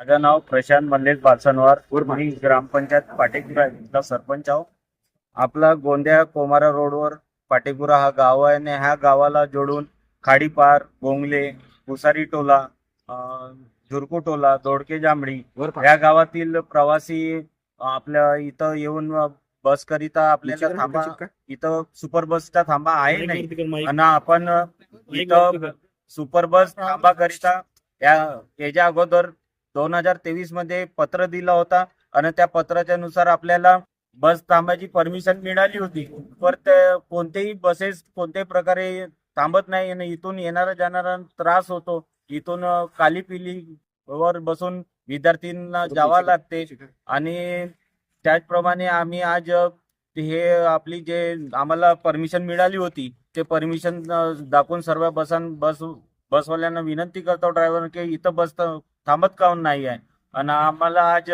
माझं नाव प्रशांत मल्लेश बालसनवार. मी ग्रामपंचायत पाटेपुरा इथला सरपंच आहो. आपला गोंदिया कोमारा रोडवर पाटेपुरा हा गाव आहे आणि ह्या गावाला जोडून खाडीपार गोंगले कुसारी टोला झुरकू टोला दोडके जांभळी या गावातील प्रवासी आपल्या इथं येऊन बस करिता आपल्याला थांबा. इथं सुपर बसचा थांबा आहे नाही. आणि आपण इथं सुपर बस थांबा करिता. या याच्या अगोदर दोन हजार तेवीसमध्ये पत्र दिला होता आणि त्या पत्राच्या नुसार आपल्याला बस थांबायची परमिशन मिळाली होती. पर कोणतेही बसेस कोणत्याही प्रकारे थांबत नाही आणि इथून येणारा जाणारा त्रास होतो. इथून काली पिली वर बसून विद्यार्थ्यांना जावं लागते. आणि त्याचप्रमाणे आम्ही आज हे आपली जे आम्हाला परमिशन मिळाली होती ते परमिशन दाखवून सर्व बसां बस बसवाल्यांना विनंती करतो ड्रायव्हर की इथं बस थांबत काऊन नाही आहे. आणि आम्हाला आज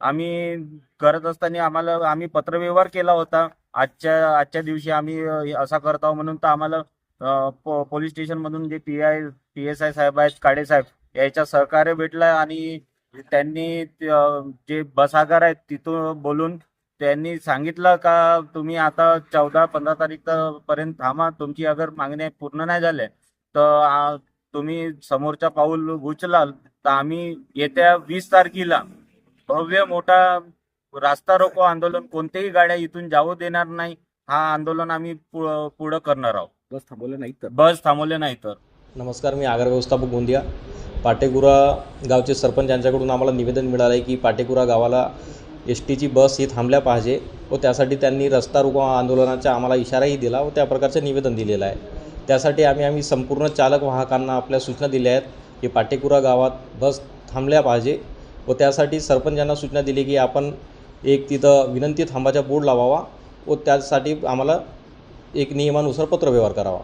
आम्ही करत असताना आम्हाला आम्ही पत्रव्यवहार केला होता. आजच्या आजच्या दिवशी आम्ही असा करत आहोत म्हणून तर आम्हाला पो- पोलीस स्टेशन मधून जे P I P S I साहेब आहेत काडे साहेब याच्या सहकार्य भेटलं आणि त्यांनी जे बसागर आहेत तिथून बोलून त्यांनी सांगितलं का तुम्ही आता चौदा पंधरा तारीख पर्यंत थांबा. तुमची अगर मागणी पूर्ण नाही झाल्या तर तुम्ही समोरचा पाऊल उचलाल तर आम्ही येत्या वीस तारखेला भव्य मोठा रास्ता रोको आंदोलन कोणत्याही गाड्या इथून जाऊ देणार नाही हा आंदोलन आम्ही पु- पुढं करणार आहोत. बस थांबवलं नाही तर? बस थांबवले नाही तर. नमस्कार मी आगार व्यवस्थापक गोंदिया. पाटेकुरा गावचे सरपंच यांच्याकडून आम्हाला निवेदन मिळालं आहे की पाटेकुरा गावाला एस टीची बस ही थांबल्या पाहिजे व त्यासाठी त्यांनी रस्ता रोको आंदोलनाचा आम्हाला इशाराही दिला व त्या प्रकारचं निवेदन दिलेलं आहे. त्यासाठी आम्ही आम्ही संपूर्ण चालक वाहकांना आपल्या सूचना दिल्या आहेत की पाटेकुरा गावात बस थांबल्या पाहिजे व त्यासाठी सरपंचांना सूचना दिली की आपण एक तिथं विनंती थांबाचा बोर्ड लावावा व त्यासाठी आम्हाला एक नियमानुसार पत्रव्यवहार करावा.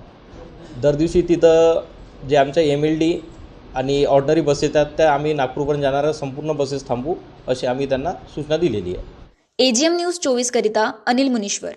दर दिवशी तिथं जे आमच्या एम एल डी आणि ऑर्डनरी बसेस आहेत त्या आम्ही नागपूरपर्यंत जाणाऱ्या संपूर्ण बसेस थांबू अशी आम्ही त्यांना सूचना दिलेली आहे. एजीएम न्यूज चोवीस करिता अनिल मुनीश्वर.